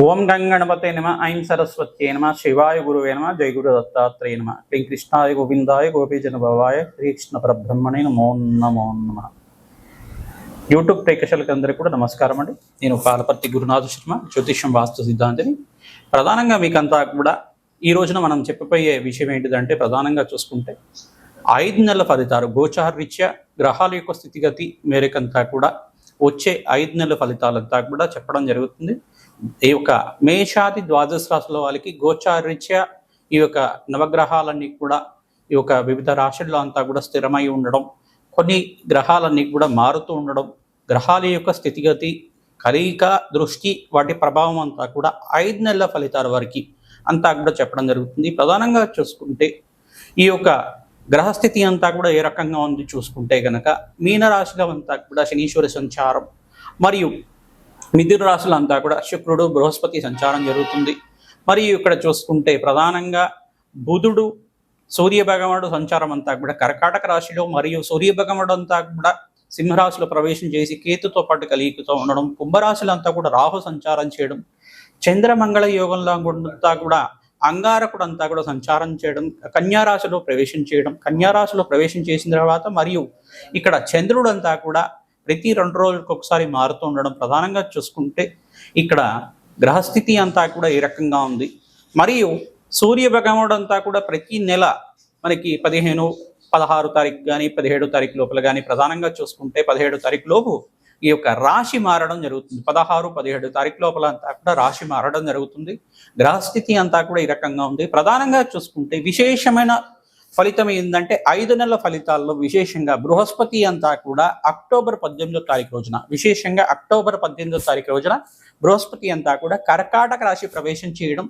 ఓం గంగణపతే నమ ఐం సరస్వత్యే నమ శివాయ గురువే నమ జయ గురు దత్తాత్రేయ నమ. శ్రీ కృష్ణాయ గోవిందాయ గోపీజన భవాయ శ్రీకృష్ణ పరబ్రహ్మణే నమో నమో నమ. యూట్యూబ్ ప్రేక్షకులకి అందరికీ కూడా నమస్కారం అండి. నేను పాలపర్తి గురునాథ శర్మ జ్యోతిష్యం వాస్తు సిద్ధాంతిని. ప్రధానంగా మీకంతా కూడా ఈ రోజున మనం చెప్పబోయే విషయం ఏంటిదంటే ప్రధానంగా చూసుకుంటే ఐదు నెలల ఫలితాలు గోచారరీత్యా గ్రహాల యొక్క స్థితిగతి మేరకంతా కూడా వచ్చే ఐదు నెలల ఫలితాలంతా కూడా చెప్పడం జరుగుతుంది. ఈ యొక్క మేషాది ద్వాదశ రాశుల వాళ్ళకి గోచారీత్యా ఈ యొక్క నవగ్రహాలన్నీ కూడా ఈ యొక్క వివిధ రాశుల్లో అంతా కూడా స్థిరమై ఉండడం కొన్ని గ్రహాలన్నీ కూడా మారుతూ ఉండడం గ్రహాల యొక్క స్థితిగతి కలయిక దృష్టి వాటి ప్రభావం అంతా కూడా ఐదు నెలల ఫలితాల వరకు అంతా కూడా చెప్పడం జరుగుతుంది. ప్రధానంగా చూసుకుంటే ఈ యొక్క గ్రహస్థితి అంతా కూడా ఏ రకంగా ఉంది చూసుకుంటే గనక మీనరాశిలో అంతా కూడా శనీశ్వరి సంచారం మరియు మిథున రాశులు అంతా కూడా శుక్రుడు బృహస్పతి సంచారం జరుగుతుంది. మరియు ఇక్కడ చూసుకుంటే ప్రధానంగా బుధుడు సూర్య భగవానుడు సంచారం అంతా కూడా కర్కాటక రాశిలో మరియు సూర్యభగవానుడు అంతా కూడా సింహరాశిలో ప్రవేశం చేసి కేతుతో పాటు కలిగితో ఉండడం కుంభరాశులంతా కూడా రాహు సంచారం చేయడం చంద్రమంగళ యోగంలో అంతా కూడా అంగారకుడు అంతా కూడా సంచారం చేయడం కన్యారాశిలో ప్రవేశం చేయడం కన్యారాశిలో ప్రవేశం చేసిన తర్వాత మరియు ఇక్కడ చంద్రుడంతా కూడా ప్రతి రెండు రోజులకు ఒకసారి మారుతూ ఉండడం ప్రధానంగా చూసుకుంటే ఇక్కడ గ్రహస్థితి అంతా కూడా ఈ రకంగా ఉంది. మరియు సూర్య భగవానుడు అంతా కూడా ప్రతి నెల మనకి పదిహేను పదహారు తారీఖు కానీ పదిహేడు తారీఖు లోపల కానీ ప్రధానంగా చూసుకుంటే పదిహేడు తారీఖు లోపు ఈ యొక్క రాశి మారడం జరుగుతుంది. పదహారు పదిహేడు తారీఖు లోపల అంతా కూడా రాశి మారడం జరుగుతుంది. గ్రహస్థితి అంతా కూడా ఈ రకంగా ఉంది. ప్రధానంగా చూసుకుంటే విశేషమైన ఫలితం ఏంటంటే ఐదు నెలల ఫలితాల్లో విశేషంగా బృహస్పతి అంతా కూడా అక్టోబర్ పద్దెనిమిదో తారీఖు రోజున విశేషంగా అక్టోబర్ పద్దెనిమిదో తారీఖు రోజున బృహస్పతి అంతా కూడా కర్కాటక రాశి ప్రవేశం చేయడం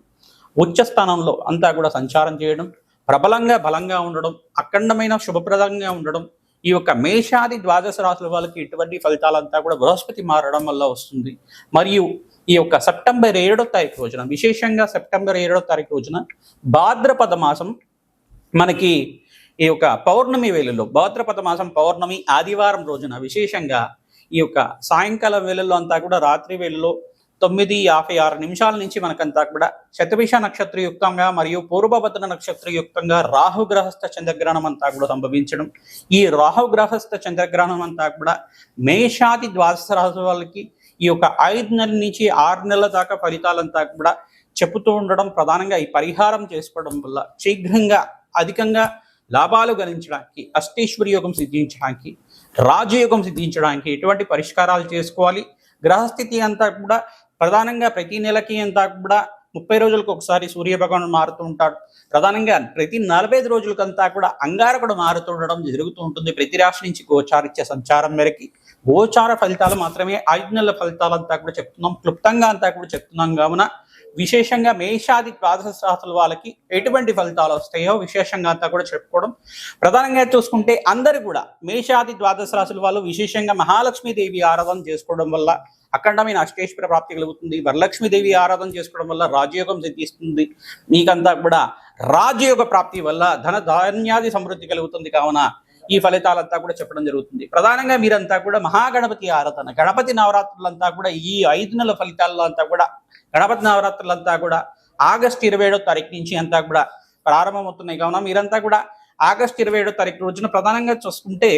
ఉచ్చ స్థానంలో అంతా కూడా సంచారం చేయడం ప్రబలంగా బలంగా ఉండడం అఖండమైన శుభప్రదంగా ఉండడం ఈ యొక్క మేషాది ద్వాదశ రాశుల వాళ్ళకి ఇటువంటి ఫలితాలంతా కూడా బృహస్పతి మారడం వల్ల వస్తుంది. మరియు ఈ యొక్క సెప్టెంబర్ ఏడో తారీఖు రోజున విశేషంగా సెప్టెంబర్ ఏడో తారీఖు రోజున భాద్రపద మాసం మనకి ఈ యొక్క పౌర్ణమి వేళల్లో భాద్రపద మాసం పౌర్ణమి ఆదివారం రోజున విశేషంగా ఈ యొక్క సాయంకాల వేళల్లో అంతా కూడా రాత్రి వేళల్లో తొమ్మిది యాభై ఆరు నిమిషాల నుంచి మనకంతా కూడా శతభిష నక్షత్రయుక్తంగా మరియు పూర్వభద్ర నక్షత్రయుక్తంగా రాహుగ్రహస్థ చంద్రగ్రహణం అంతా కూడా సంభవించడం. ఈ రాహుగ్రహస్థ చంద్రగ్రహణం అంతా కూడా మేషాది ద్వాదశ రాశి వాళ్ళకి ఈ యొక్క ఐదు నెలల నుంచి ఆరు నెలల దాకా ఫలితాలంతా కూడా చెబుతూ ఉండడం ప్రధానంగా ఈ పరిహారం చేసుకోవడం వల్ల శీఘ్రంగా అధికంగా లాభాలు గణించడానికి అష్టేశ్వరి యోగం సిద్ధించడానికి రాజయోగం సిద్ధించడానికి ఎటువంటి పరిష్కారాలు చేసుకోవాలి? గ్రహస్థితి అంతా కూడా ప్రధానంగా ప్రతి నెలకి అంతా కూడా ముప్పై రోజులకు ఒకసారి సూర్య భగవానుడు మారుతూ ఉంటాడు. ప్రధానంగా ప్రతి నలభై ఐదు రోజులకంతా కూడా అంగారకుడు మారుతుండడం జరుగుతూ ఉంటుంది. ప్రతి రాశి నుంచి గోచారిచ్చే సంచారం మేరకి. గోచార ఫలితాలు మాత్రమే. ఐదు నెలల ఫలితాలంతా కూడా చెప్తున్నాం. క్లుప్తంగా అంతా కూడా చెప్తున్నాం. కావున విశేషంగా మేషాది ద్వాదశ రాశుల వాళ్ళకి ఎటువంటి ఫలితాలు వస్తాయో విశేషంగా అంతా కూడా చెప్పుకోవడం. ప్రధానంగా చూసుకుంటే అందరు కూడా మేషాది ద్వాదశ రాసుల వాళ్ళు విశేషంగా మహాలక్ష్మీదేవి ఆరాధన చేసుకోవడం వల్ల అఖండమైన అష్టేశ్వర ప్రాప్తి కలుగుతుంది. వరలక్ష్మీదేవి ఆరాధన చేసుకోవడం వల్ల రాజయోగం సిద్ధిస్తుంది. మీకంతా కూడా రాజయోగ ప్రాప్తి వల్ల ధన ధాన్యాది సమృద్ధి కలుగుతుంది కావున ఈ ఫలితాలంతా కూడా చెప్పడం జరుగుతుంది. ప్రధానంగా మీరంతా కూడా మహాగణపతి ఆరాధన గణపతి నవరాత్రులంతా కూడా ఈ ఐదు నెలల ఫలితాల్లో అంతా కూడా గణపతి నవరాత్రులంతా కూడా ఆగస్టు ఇరవై ఏడో తారీఖు నుంచి అంతా కూడా ప్రారంభమవుతున్నాయి. కావున మీరంతా కూడా ఆగస్టు ఇరవై ఏడో తారీఖు రోజున ప్రధానంగా చూసుకుంటే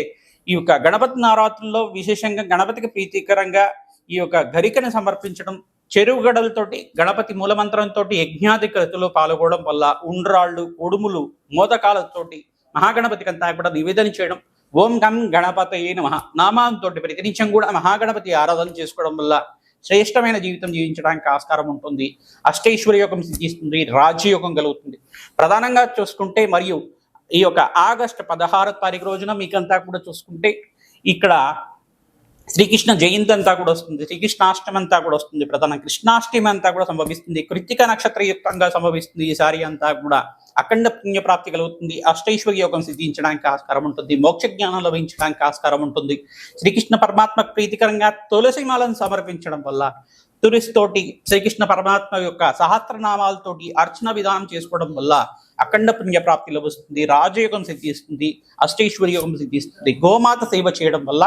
ఈ యొక్క గణపతి నవరాత్రుల్లో విశేషంగా గణపతికి ప్రీతికరంగా ఈ యొక్క గరికను సమర్పించడం చెరువు గడలతోటి గణపతి మూలమంత్రంతో యజ్ఞాది కృతులు పాల్గొనడం వల్ల ఉండ్రాళ్ళు ఉడుములు మోదకాలతోటి మహాగణపతికి అంతా కూడా నివేదన చేయడం ఓం గం గణపతి నమ నామాంతో ప్రతినిత్యం కూడా మహాగణపతి ఆరాధన చేసుకోవడం వల్ల శ్రేష్టమైన జీవితం జీవించడానికి ఆస్కారం ఉంటుంది. అష్టైశ్వర్య యోగం సిద్ధిస్తుంది. రాజ్యయోగం కలుగుతుంది. ప్రధానంగా చూసుకుంటే మరియు ఈ యొక్క ఆగస్టు పదహారో తారీఖు రోజున మీకంతా కూడా చూసుకుంటే ఇక్కడ శ్రీకృష్ణ జయంతి అంతా కూడా వస్తుంది శ్రీకృష్ణాష్టమి అంతా కూడా వస్తుంది ప్రధాన కృష్ణాష్టమి అంతా కూడా సంభవిస్తుంది కృత్తిక నక్షత్రయుక్తంగా సంభవిస్తుంది ఈసారి అంతా కూడా. అఖండ పుణ్యప్రాప్తి కలుగుతుంది అష్టైశ్వర్య యోగం సిద్ధించడానికి ఆస్కారం ఉంటుంది మోక్ష జ్ఞానం లభించడానికి ఆస్కారం ఉంటుంది. శ్రీకృష్ణ పరమాత్మ ప్రీతికరంగా తులసి మాలను సమర్పించడం వల్ల తులసితోటి శ్రీకృష్ణ పరమాత్మ యొక్క సహస్రనామాలతోటి అర్చన విధానం చేసుకోవడం వల్ల అఖండ పుణ్య ప్రాప్తి లభిస్తుంది రాజయోగం సిద్ధిస్తుంది అష్టైశ్వర్యోగం సిద్ధిస్తుంది. గోమాత సేవ చేయడం వల్ల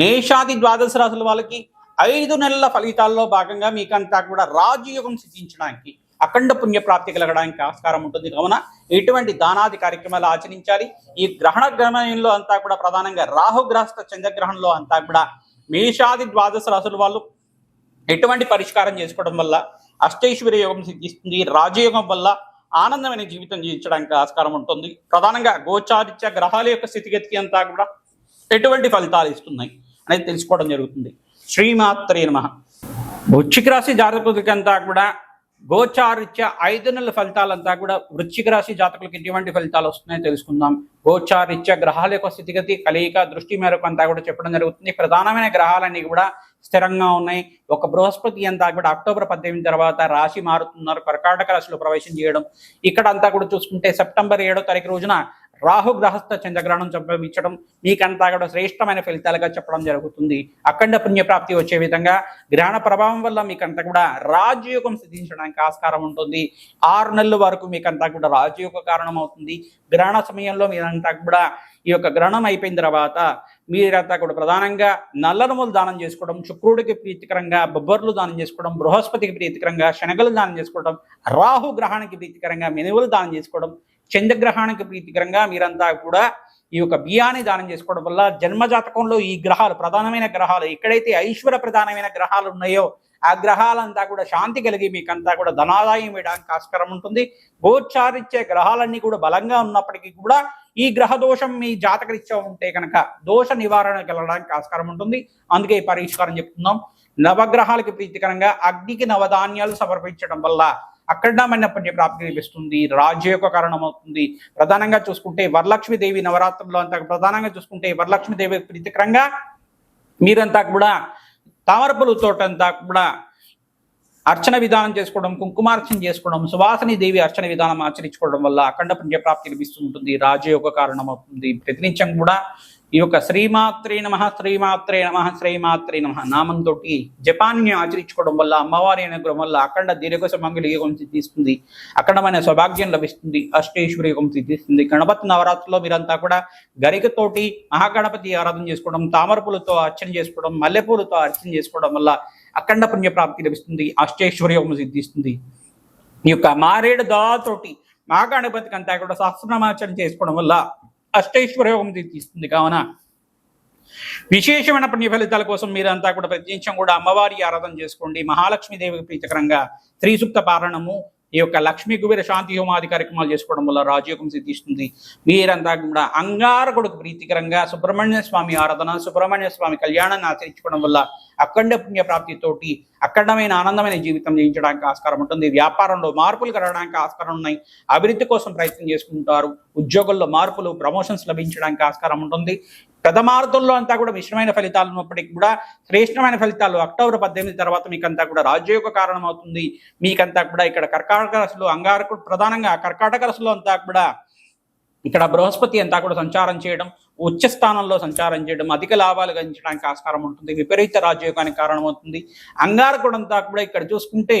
మేషాది ద్వాదశ రాసుల వాళ్ళకి ఐదు నెలల ఫలితాల్లో భాగంగా మీకంతా కూడా రాజయోగం సిద్ధించడానికి అఖండ పుణ్య ప్రాప్తి కలగడానికి ఆస్కారం ఉంటుంది. కావున ఎటువంటి దానాది కార్యక్రమాలు ఆచరించాలి. ఈ గ్రహణ గ్రహణంలో అంతా కూడా ప్రధానంగా రాహుగ్రస్త చంద్రగ్రహణంలో అంతా కూడా మేషాది ద్వాదశ రాసుల వాళ్ళు ఎటువంటి పరిష్కారం చేసుకోవడం వల్ల అష్టైశ్వర్య యోగం సిద్ధిస్తుంది. రాజయోగం వల్ల ఆనందమైన జీవితం జీవించడానికి ఆస్కారం ఉంటుంది. ప్రధానంగా గోచారిత్య గ్రహాల యొక్క స్థితిగతికి అంతా కూడా ఎటువంటి ఫలితాలు ఇస్తున్నాయి అనేది తెలుసుకోవడం జరుగుతుంది. శ్రీమాత్రే నమ. వృచ్చిక రాశి జాతకులకి అంతా కూడా గోచారిత్య ఐదు నెలల ఫలితాలంతా కూడా వృచ్చిక రాశి జాతకులకు ఎటువంటి ఫలితాలు వస్తున్నాయో తెలుసుకుందాం. గోచారిత్య గ్రహాల యొక్క స్థితిగతి కలయిక దృష్టి మేరకు అంతా కూడా చెప్పడం జరుగుతుంది. ప్రధానమైన గ్రహాలన్నీ కూడా స్థిరంగా ఉన్నాయి. ఒక బృహస్పతి అంతా కూడా అక్టోబర్ పద్దెనిమిది తర్వాత రాశి మారుతున్నారు. కర్కాటక రాశిలో ప్రవేశం చేయడం. ఇక్కడ అంతా కూడా చూసుకుంటే సెప్టెంబర్ ఏడో తారీఖు రోజున రాహు గ్రహస్థ చంద్రగ్రహణం సంభవించడం మీకంతా కూడా శ్రేష్టమైన ఫలితాలుగా చెప్పడం జరుగుతుంది. అఖండ పుణ్యప్రాప్తి వచ్చే విధంగా గ్రహణ ప్రభావం వల్ల మీకంతా కూడా రాజయోగం సిద్ధించడానికి ఆస్కారం ఉంటుంది. ఆరు నెలల వరకు మీకంతా కూడా రాజయోగ కారణం అవుతుంది గ్రహణ సమయంలో మీరంతా కూడా ఈ యొక్క గ్రహణం అయిపోయిన తర్వాత మీరంతా కూడా ప్రధానంగా నల్లరములు దానం చేసుకోవడం శుక్రుడికి ప్రీతికరంగా బొబ్బర్లు దానం చేసుకోవడం బృహస్పతికి ప్రీతికరంగా శనగలు దానం చేసుకోవడం రాహు గ్రహానికి ప్రీతికరంగా మినువులు దానం చేసుకోవడం చంద్రగ్రహానికి ప్రీతికరంగా మీరంతా కూడా ఈ యొక్క బియ్యాన్ని దానం చేసుకోవడం వల్ల జన్మజాతకంలో ఈ గ్రహాలు ప్రధానమైన గ్రహాలు ఎక్కడైతే ఐశ్వర్య ప్రధానమైన గ్రహాలు ఉన్నాయో ఆ గ్రహాలంతా కూడా శాంతి కలిగి మీకంతా కూడా ధనాదాయం వేయడానికి ఆస్కారం ఉంటుంది. గోచారిచ్చే గ్రహాలన్నీ కూడా బలంగా ఉన్నప్పటికీ కూడా ఈ గ్రహ దోషం మీ జాతకరీత్యా ఉంటే కనుక దోష నివారణకు వెళ్ళడానికి ఆస్కారం ఉంటుంది. అందుకే ఈ పరిష్కారం చెప్తున్నాం. నవగ్రహాలకి ప్రీతికరంగా అగ్నికి నవధాన్యాలు సమర్పించడం వల్ల అఖండమైన పుణ్య ప్రాప్తి లభిస్తుంది యొక్క కారణం అవుతుంది ప్రధానంగా చూసుకుంటే వరలక్ష్మీదేవి నవరాత్రుల్లో అంతా ప్రధానంగా చూసుకుంటే వరలక్ష్మీదేవి ప్రీతికరంగా మీరంతా కూడా తామరపులు తోటంతా కూడా అర్చన విధానం చేసుకోవడం కుంకుమార్చన చేసుకోవడం సువాసని దేవి అర్చన విధానం ఆచరించుకోవడం వల్ల అఖండ పుణ్యప్రాప్తి లభిస్తూ ఉంటుంది రాజయోగ కారణం అవుతుంది ప్రతినిత్యం కూడా ఈ యొక్క శ్రీమాత్రే నమ శ్రీమాత్రే నమ శ్రీమాత్రే నమ నామంతో జపాన్ని ఆచరించుకోవడం వల్ల అమ్మవారి అనుగ్రహం వల్ల అఖండ దీర్ఘ సుమంగళి యోగం సిద్ధిస్తుంది. అఖండమైన సౌభాగ్యం లభిస్తుంది అష్టేశ్వరి యోగం సిద్ధిస్తుంది. గణపతి నవరాత్రిలో మీరంతా కూడా గరికతోటి మహాగణపతి ఆరాధన చేసుకోవడం తామరపూలతో అర్చన చేసుకోవడం మల్లెపూలతో అర్చన చేసుకోవడం వల్ల అఖండ పుణ్య ప్రాప్తి లభిస్తుంది అష్టేశ్వరి సిద్ధిస్తుంది. ఈ యొక్క మారేడు దాతోటి మహాగణపతికి అంతా కూడా సహస్రనామాచరణ చేసుకోవడం వల్ల అష్టైశ్వర్య యోగం కావున విశేషమైన పుణ్య ఫలితాల కోసం మీరంతా కూడా ప్రతినిత్యం కూడా అమ్మవారి ఆరాధన చేసుకోండి. మహాలక్ష్మీదేవికి ప్రీతికరంగా శ్రీ సూక్త పారణము ఈ యొక్క లక్ష్మీ కుబేర శాంతి హోమాది కార్యక్రమాలు చేసుకోవడం వల్ల రాజయోగం సిద్ధిస్తుంది. మీరంతా కూడా అంగారకుడికి ప్రీతికరంగా సుబ్రహ్మణ్య స్వామి ఆరాధన సుబ్రహ్మణ్య స్వామి కళ్యాణాన్ని ఆచరించుకోవడం వల్ల అఖండ పుణ్య ప్రాప్తితోటి అఖండమైన ఆనందమైన జీవితం జీవించడానికి ఆస్కారం ఉంటుంది. వ్యాపారంలో మార్పులు కలగడానికి ఆస్కారం ఉన్నాయి. అభివృద్ధి కోసం ప్రయత్నం చేసుకుంటారు. ఉద్యోగుల్లో మార్పులు ప్రమోషన్స్ లభించడానికి ఆస్కారం ఉంటుంది. ప్రథమార్థంలో అంతా కూడా మిశ్రమైన ఫలితాలు ఉన్నప్పటికీ కూడా శ్రేష్టమైన ఫలితాలు అక్టోబర్ పద్దెనిమిది తర్వాత మీకంతా కూడా రాజయోగ కారణం అవుతుంది మీకంతా కూడా ఇక్కడ కర్కాటక రాశిలో అంగారకుడు ప్రధానంగా కర్కాటక రాశిలో అంతా కూడా ఇక్కడ బృహస్పతి అంతా కూడా సంచారం చేయడం ఉచ్చ స్థానంలో సంచారం చేయడం అధిక లాభాలు గంచడానికి ఆస్కారం ఉంటుంది విపరీత రాజయోగానికి కారణమవుతుంది. అంగారకుడంతా కూడా ఇక్కడ చూసుకుంటే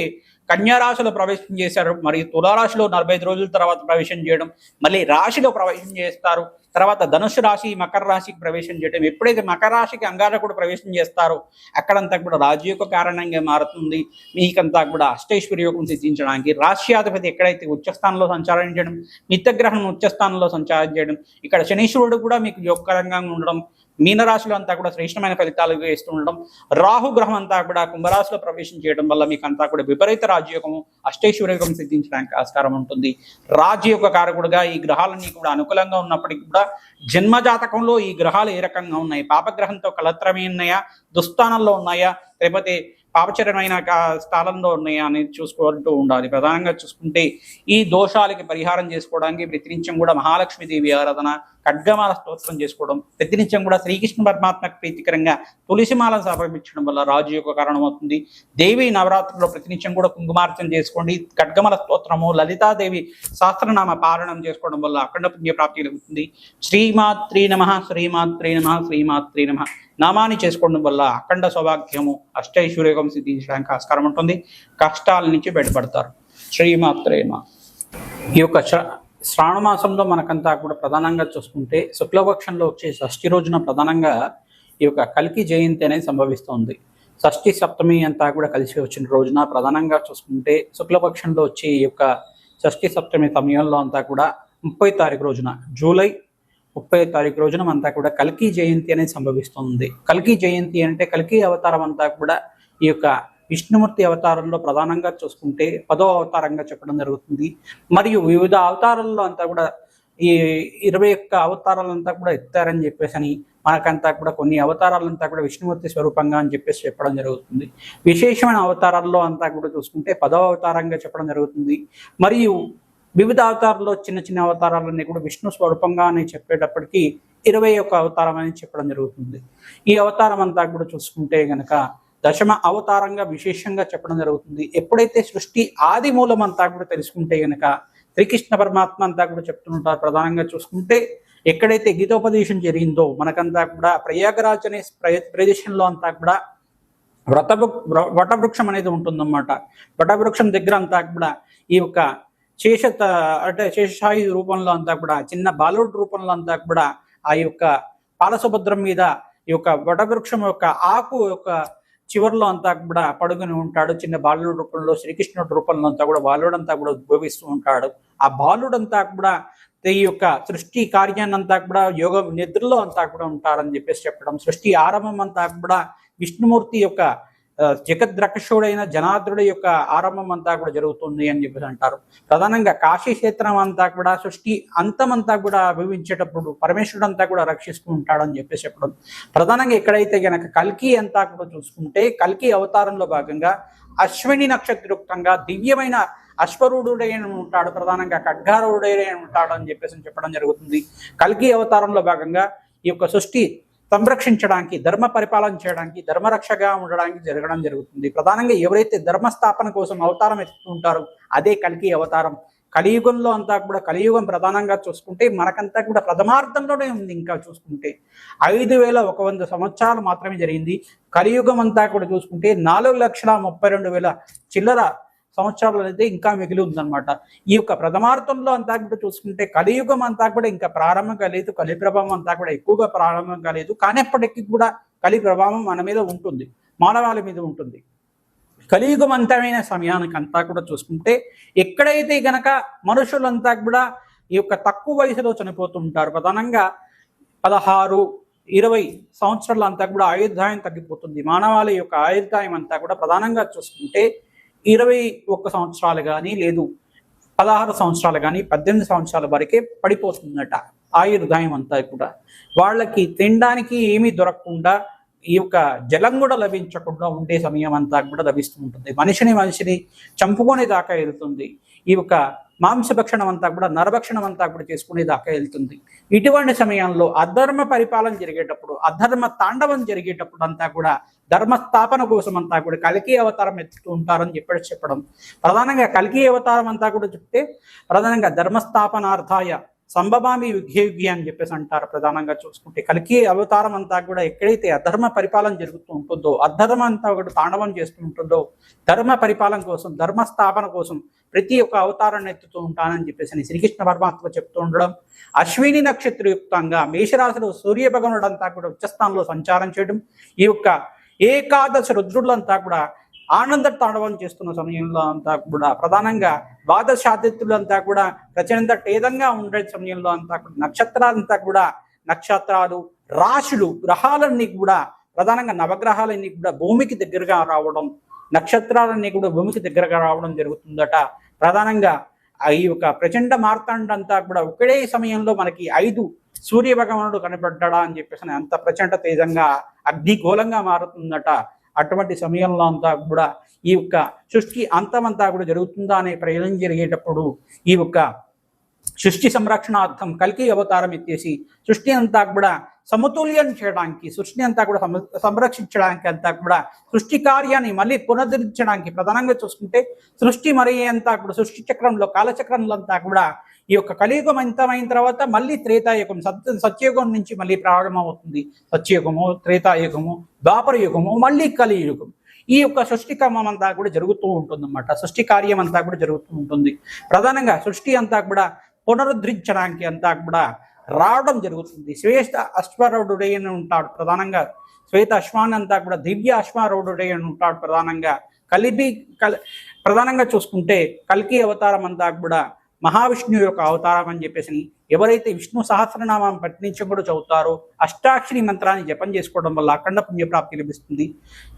కన్యా రాశిలో ప్రవేశం చేశారు. మరియు తులారాశిలో నలభై ఐదు రోజుల తర్వాత ప్రవేశం చేయడం మళ్ళీ రాశిలో ప్రవేశం చేస్తారు. తర్వాత ధనుసు రాశి మకర రాశికి ప్రవేశం చేయడం. ఎప్పుడైతే మకర రాశికి అంగారకుడు ప్రవేశం చేస్తారో అక్కడంతా కూడా రాజయోగ కారణంగా మారుతుంది. మీకంతా కూడా అష్టైశ్వర్య యోగం సిద్ధించడానికి రాష్ట్రాధిపతి ఎక్కడైతే ఉచ్చస్థానంలో సంచారం చేయడం మిత్రగ్రహణం ఉచ్చస్థానంలో సంచారం చేయడం ఇక్కడ శనీశ్వరుడు కూడా మీకు యోగకరంగా ఉండడం మీనరాశులు అంతా కూడా శ్రేష్టమైన ఫలితాలు వేస్తూ ఉండడం రాహు గ్రహం అంతా కూడా కుంభరాశిలో ప్రవేశం చేయడం వల్ల మీకు అంతా కూడా విపరీత రాజయోగము అష్టైశ్వర్యోగం సిద్ధించడానికి ఆస్కారం ఉంటుంది. రాజయోగ కారకుడుగా ఈ గ్రహాలన్నీ కూడా అనుకూలంగా ఉన్నప్పటికీ కూడా జన్మ జాతకంలో ఈ గ్రహాలు ఏ రకంగా ఉన్నాయి? పాపగ్రహంతో కలత్రమే ఉన్నాయా దుస్థానంలో ఉన్నాయా? లేకపోతే పాపచరమైన స్థానంలో ఉన్నాయా అనేది చూసుకుంటూ ఉండాలి. ప్రధానంగా చూసుకుంటే ఈ దోషాలకి పరిహారం చేసుకోవడానికి ప్రతినిత్యం కూడా మహాలక్ష్మీదేవి ఆరాధన ఖడ్గమాల స్తోత్రం చేసుకోవడం ప్రతినిత్యం కూడా శ్రీకృష్ణ పరమాత్మకు ప్రీతికరంగా తులసిమాలను సమర్పించడం వల్ల రాజు యొక్క కారణం అవుతుంది దేవి నవరాత్రుల్లో ప్రతినిత్యం కూడా కుంకుమార్చన చేసుకోండి. ఖడ్గమల స్తోత్రము లలితాదేవి సహస్రనామ పారణం చేసుకోవడం వల్ల అఖండ పుణ్య ప్రాప్తి కలుగుతుంది. శ్రీమాత్రి నమ శ్రీమాత్రి నమ శ్రీమాత్రి నమ. నామాన్ని చేసుకోవడం వల్ల అఖండ సౌభాగ్యము అష్టైశ్వర్యకం సిద్ధించడానికి ఆస్కారం ఉంటుంది. కష్టాల నుంచి బయటపడతారు. శ్రీమాత్రేమ ఈ యొక్క శ్ర- శ్రావణ మాసంలో మనకంతా కూడా ప్రధానంగా చూసుకుంటే శుక్లపక్షంలో వచ్చే షష్ఠి రోజున ప్రధానంగా ఈ యొక్క కలికి జయంతి అనేది సంభవిస్తుంది. షష్ఠి సప్తమి అంతా కూడా కలిసి వచ్చిన రోజున ప్రధానంగా చూసుకుంటే శుక్లపక్షంలో వచ్చే ఈ యొక్క షష్ఠి సప్తమి సమయంలో అంతా కూడా ముప్పై తారీఖు రోజున జూలై ముప్పై తారీఖు రోజున అంతా కూడా కల్కి జయంతి అనేది సంభవిస్తుంది. కల్కి జయంతి అంటే కల్కి అవతారం అంతా కూడా ఈ యొక్క విష్ణుమూర్తి అవతారంలో ప్రధానంగా చూసుకుంటే పదో అవతారంగా చెప్పడం జరుగుతుంది. మరియు వివిధ అవతారాల్లో అంతా కూడా ఈ ఇరవై ఒక్క అవతారాలంతా కూడా ఎత్తారని చెప్పేసి అని మనకంతా కూడా కొన్ని అవతారాలంతా కూడా విష్ణుమూర్తి స్వరూపంగా అని చెప్పేసి చెప్పడం జరుగుతుంది. విశేషమైన అవతారాల్లో అంతా కూడా చూసుకుంటే పదో అవతారంగా చెప్పడం జరుగుతుంది. మరియు వివిధ అవతారాల్లో చిన్న చిన్న అవతారాలన్నీ కూడా విష్ణు స్వరూపంగా అని చెప్పేటప్పటికీ ఇరవై ఒక్క అవతారం అని చెప్పడం జరుగుతుంది. ఈ అవతారం అంతా కూడా చూసుకుంటే గనక దశమ అవతారంగా విశేషంగా చెప్పడం జరుగుతుంది. ఎప్పుడైతే సృష్టి ఆది మూలం అంతా కూడా తెలుసుకుంటే గనక శ్రీకృష్ణ పరమాత్మ అంతా కూడా చెప్తుంటారు ప్రధానంగా చూసుకుంటే ఎక్కడైతే గీతోపదేశం జరిగిందో మనకంతా కూడా ప్రయాగరాజ్ అనే ప్ర- ప్రదేశంలో అంతా కూడా వ్రత వటవృక్షం అనేది ఉంటుందన్నమాట. వటవృక్షం దగ్గర అంతా కూడా ఈ యొక్క శేష అంటే శేషాయు రూపంలో అంతా కూడా చిన్న బాలుడు రూపంలో అంతా కూడా ఆ యొక్క పాలసుభద్రం మీద ఈ యొక్క వటవృక్షం యొక్క ఆకు యొక్క చివరిలో అంతా కూడా పడుకుని ఉంటాడు. చిన్న బాలుడు రూపంలో శ్రీకృష్ణుడి రూపంలో అంతా కూడా బాలుడంతా కూడా ఉద్భవిస్తూ ఉంటాడు. ఆ బాలుడంతా కూడా ఈ యొక్క సృష్టి కార్యాన్ని అంతా కూడా యోగ నిద్రలో అంతా కూడా ఉంటారని చెప్పేసి చెప్పడం సృష్టి ఆరంభం అంతా కూడా విష్ణుమూర్తి యొక్క జగద్రక్షుడైన జనార్దుడి యొక్క ఆరంభం అంతా కూడా జరుగుతుంది అని చెప్పేసి అంటారు. ప్రధానంగా కాశీ క్షేత్రం అంతా కూడా సృష్టి అంతమంతా కూడా అభివించేటప్పుడు పరమేశ్వరుడు అంతా కూడా రక్షిస్తూ ఉంటాడని చెప్పేసి చెప్పడం. ప్రధానంగా ఎక్కడైతే గనక కల్కి అంతా కూడా చూసుకుంటే కల్కి అవతారంలో భాగంగా అశ్విని నక్షత్రయుక్తంగా దివ్యమైన అశ్వరుడుడైన ఉంటాడు. ప్రధానంగా ఖడ్గారుడైన ఉంటాడు అని చెప్పేసి చెప్పడం జరుగుతుంది. కల్కి అవతారంలో భాగంగా ఈ యొక్క సృష్టి సంరక్షించడానికి ధర్మ పరిపాలన చేయడానికి ధర్మరక్షగా ఉండడానికి జరగడం జరుగుతుంది. ప్రధానంగా ఎవరైతే ధర్మస్థాపన కోసం అవతారం ఎత్తుంటారో అదే కలికి అవతారం. కలియుగంలో అంతా కూడా కలియుగం ప్రధానంగా చూసుకుంటే మనకంతా కూడా ప్రథమార్థంలోనే ఉంది ఇంకా చూసుకుంటే. ఐదు వేల ఒక వంద సంవత్సరాలు మాత్రమే జరిగింది. కలియుగం అంతా కూడా చూసుకుంటే నాలుగు లక్షల ముప్పై రెండు వేల చిల్లర సంవత్సరాలు అయితే ఇంకా మిగిలి ఉందన్నమాట. ఈ యొక్క ప్రథమార్థంలో అంతా కూడా చూసుకుంటే కలియుగం అంతా కూడా ఇంకా ప్రారంభం కాలేదు కలి ప్రభావం అంతా కూడా ఎక్కువగా ప్రారంభం కాలేదు. కానప్పటికీ కూడా కలి ప్రభావం మన మీద ఉంటుంది మానవాళి మీద ఉంటుంది. కలియుగం అంతమైన సమయానికి అంతా కూడా చూసుకుంటే ఎక్కడైతే గనక మనుషులంతా కూడా ఈ యొక్క తక్కువ వయసులో చనిపోతుంటారు ప్రధానంగా పదహారు ఇరవై సంవత్సరాలు అంతా కూడా ఆయుర్దాయం తగ్గిపోతుంది. మానవాళి యొక్క ఆయుర్దాయం అంతా కూడా ప్రధానంగా చూసుకుంటే ఇరవై ఒక్క సంవత్సరాలు కానీ లేదు పదహారు సంవత్సరాలు కానీ పద్దెనిమిది సంవత్సరాల వరకే పడిపోతుందట. ఆయుర్దాయం అంతా కూడా. వాళ్ళకి తినడానికి ఏమీ దొరకకుండా ఈ యొక్క జలం కూడా లభించకుండా ఉండే సమయం అంతా కూడా లభిస్తూ ఉంటుంది. మనిషిని మనిషిని చంపుకునే దాకా వెళ్తుంది. ఈ యొక్క మాంసభక్షణం అంతా కూడా నరభక్షణం అంతా కూడా చేసుకునే దాకా వెళ్తుంది. ఇటువంటి సమయంలో అధర్మ పరిపాలన జరిగేటప్పుడు అధర్మ తాండవం జరిగేటప్పుడు అంతా కూడా ధర్మస్థాపన కోసం అంతా కూడా కలికి అవతారం ఎత్తుతూ ఉంటారని చెప్పి చెప్పడం. ప్రధానంగా కలికి అవతారం అంతా కూడా చెప్తే ప్రధానంగా ధర్మస్థాపనార్థాయ సంభవామి యుగ్య యుగ్య అని చెప్పేసి అంటారు. ప్రధానంగా చూసుకుంటే కలికి అవతారం అంతా కూడా ఎక్కడైతే అధర్మ పరిపాలన జరుగుతూ ఉంటుందో అధర్మ అంతా ఒకటి తాండవం చేస్తూ ఉంటుందో ధర్మ పరిపాలన కోసం ధర్మ స్థాపన కోసం ప్రతి ఒక్క అవతారాన్ని ఎత్తుతూ ఉంటానని చెప్పేసి అని శ్రీకృష్ణ పరమాత్మ చెప్తూ ఉండడం అశ్విని నక్షత్రయుక్తంగా మేషరాశిలో సూర్య భగవానుడు అంతా కూడా ఉచ్చస్థానంలో సంచారం చేయడం ఈ యొక్క ఏకాదశ రుద్రులంతా కూడా ఆనంద తాండవం చేస్తున్న సమయంలో అంతా కూడా ప్రధానంగా ద్వాదశాదిత్యులంతా కూడా ప్రచండ టేదంగా ఉండే సమయంలో అంతా కూడా నక్షత్రాలంతా కూడా నక్షత్రాలు రాశులు గ్రహాలన్నీ కూడా ప్రధానంగా నవగ్రహాలన్నీ కూడా భూమికి దగ్గరగా రావడం నక్షత్రాలన్నీ కూడా భూమికి దగ్గరగా రావడం జరుగుతుందట. ప్రధానంగా ఈ యొక్క ప్రచండ మార్తాండంతా కూడా ఒకే సమయంలో మనకి ఐదు సూర్య భగవానుడు కనబడ్డా అని చెప్పేసి అంత ప్రచండ తేజంగా అగ్నిగోళంగా మారుతుందట. అటువంటి సమయంలో అంతా కూడా ఈ యొక్క సృష్టి అంతమంతా కూడా జరుగుతుందా అనే ప్రయోజనం జరిగేటప్పుడు ఈ యొక్క సృష్టి సంరక్షణార్థం కలికి అవతారం ఎత్తేసి సృష్టి అంతా కూడా సమతుల్యం చేయడానికి సృష్టి అంతా కూడా సంరక్షించడానికి అంతా కూడా సృష్టి కార్యాన్ని మళ్ళీ పునరుద్ధరించడానికి ప్రధానంగా చూసుకుంటే సృష్టి మరి అంతా కూడా సృష్టి చక్రంలో కాలచక్రంలో అంతా కూడా ఈ యొక్క కలియుగం అంతమైన తర్వాత మళ్ళీ త్రేతాయుగం సత్య సత్యయుగం నుంచి మళ్ళీ ప్రారంభమవుతుంది. సత్యయుగము త్రేతాయుగము ద్వాపర యుగము మళ్ళీ కలియుగం. ఈ యొక్క సృష్టి క్రమం అంతా కూడా జరుగుతూ ఉంటుంది అన్నమాట సృష్టి కార్యం అంతా కూడా జరుగుతూ ఉంటుంది. ప్రధానంగా సృష్టి అంతా కూడా పునరుద్ధరించడానికి అంతా కూడా రావడం జరుగుతుంది. శ్వేత అశ్వారూఢుడై అని ఉంటాడు ప్రధానంగా. శ్వేత అశ్వాన్ అంతా కూడా దివ్య అశ్వారూఢుడై అని ఉంటాడు ప్రధానంగా. కలిపి కల్ ప్రధానంగా చూసుకుంటే కల్కి అవతారం అంతా కూడా మహావిష్ణువు యొక్క అవతారం అని చెప్పేసి ఎవరైతే విష్ణు సహస్రనామం పఠించడం కూడా చదువుతారో అష్టాక్షరి మంత్రాన్ని జపం చేసుకోవడం వల్ల అఖండ పుణ్యప్రాప్తి లభిస్తుంది.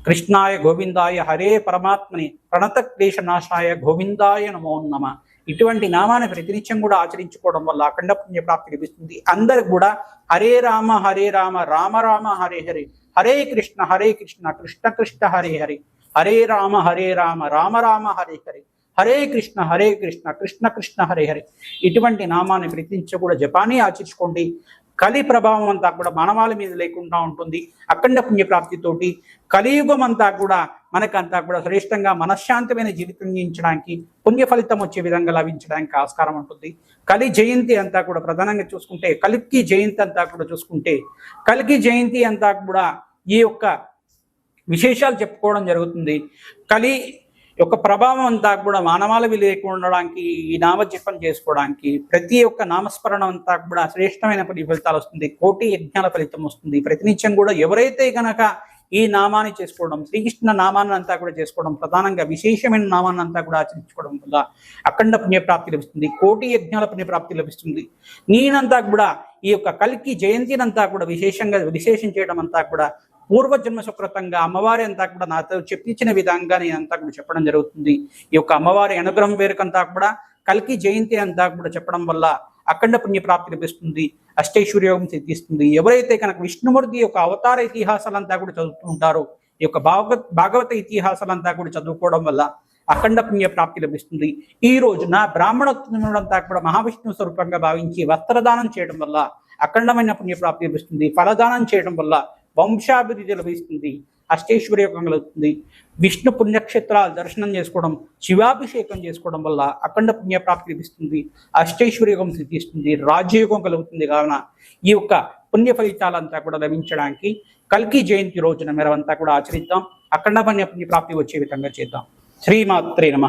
కృష్ణాయ గోవిందాయ హరే పరమాత్మని ప్రణత క్లేశనాశాయ గోవిందాయ నమో నమ. ఇటువంటి నామాన్ని ప్రతినిత్యం కూడా ఆచరించుకోవడం వల్ల అఖండ పుణ్యప్రాప్తి లభిస్తుంది. అందరికి కూడా హరే రామ హరే రామ రామ రామ హరే హరే హరే కృష్ణ హరే కృష్ణ కృష్ణ కృష్ణ హరే హరే హరే రామ హరే రామ రామ రామ హరే హరే హరే కృష్ణ హరే కృష్ణ కృష్ణ కృష్ణ హరే హరే. ఇటువంటి నామాన్ని ప్రతినిత్యం కూడా జపాన్ని ఆచరించుకోండి. కలి ప్రభావం అంతా కూడా మానవాళి మీద లేకుండా ఉంటుంది. అఖండ పుణ్యప్రాప్తితోటి కలియుగం అంతా కూడా మనకంతా కూడా శ్రేష్టంగా మనశ్శాంతమైన జీవితం జీవించడానికి పుణ్య ఫలితం వచ్చే విధంగా లభించడానికి ఆస్కారం ఉంటుంది. కలి జయంతి అంతా కూడా ప్రధానంగా చూసుకుంటే కలికి జయంతి అంతా కూడా చూసుకుంటే కలికి జయంతి అంతా కూడా ఈ యొక్క విశేషాలు చెప్పుకోవడం జరుగుతుంది. కలి యొక్క ప్రభావం అంతా కూడా మానవాల లేకుండా ఉండడానికి ఈ నామజపం చేసుకోవడానికి ప్రతి ఒక్క నామస్మరణ అంతా కూడా శ్రేష్టమైన ఫలి- ఫలితాలు వస్తుంది. కోటి యజ్ఞాల ఫలితం వస్తుంది. ప్రతినిత్యం కూడా ఎవరైతే గనక ఈ నామాన్ని చేసుకోవడం శ్రీకృష్ణ నామాన్ని అంతా కూడా చేసుకోవడం ప్రధానంగా విశేషమైన నామాన్ని అంతా కూడా ఆచరించుకోవడం వల్ల అఖండ పుణ్యప్రాప్తి లభిస్తుంది కోటి యజ్ఞాల పుణ్యప్రాప్తి లభిస్తుంది. నేనంతా కూడా ఈ యొక్క కలికి జయంతినంతా కూడా విశేషంగా విశేషం చేయడం అంతా కూడా పూర్వజన్మ సుకృతంగా అమ్మవారి అంతా కూడా నాతో చెప్పించిన విధంగా నేను అంతా కూడా చెప్పడం జరుగుతుంది. ఈ యొక్క అమ్మవారి అనుగ్రహం వేరుకంతా కూడా కలికి జయంతి అంతా కూడా చెప్పడం వల్ల అఖండ పుణ్య ప్రాప్తి లభిస్తుంది అష్టైశ్వర్యోగం సిద్ధిస్తుంది. ఎవరైతే కనుక విష్ణుమూర్తి యొక్క అవతార ఇతిహాసాలంతా కూడా చదువుతూ ఉంటారో ఈ యొక్క భాగవత భాగవత ఇతిహాసాలంతా కూడా చదువుకోవడం వల్ల అఖండ పుణ్య ప్రాప్తి లభిస్తుంది. ఈ రోజున బ్రాహ్మణోత్తములంతా కూడా మహావిష్ణు స్వరూపంగా భావించి వస్త్రదానం చేయడం వల్ల అఖండమైన పుణ్య ప్రాప్తి లభిస్తుంది. ఫలదానం చేయడం వల్ల వంశాభివృద్ధి లభిస్తుంది. అష్టైశ్వర్యోగం కలుగుతుంది విష్ణు పుణ్యక్షేత్రాలు దర్శనం చేసుకోవడం శివాభిషేకం చేసుకోవడం వల్ల అఖండ పుణ్య ప్రాప్తి లభిస్తుంది అష్టైశ్వర్యోగం సిద్ధిస్తుంది. రాజయోగం కలుగుతుంది కావున ఈ యొక్క పుణ్య ఫలితాలంతా కూడా లభించడానికి కల్కి జయంతి రోజున మేరవంతా కూడా ఆచరిద్దాం. అఖండ పుణ్య ప్రాప్తి వచ్చే విధంగా చేద్దాం. శ్రీమాత్రే నమ.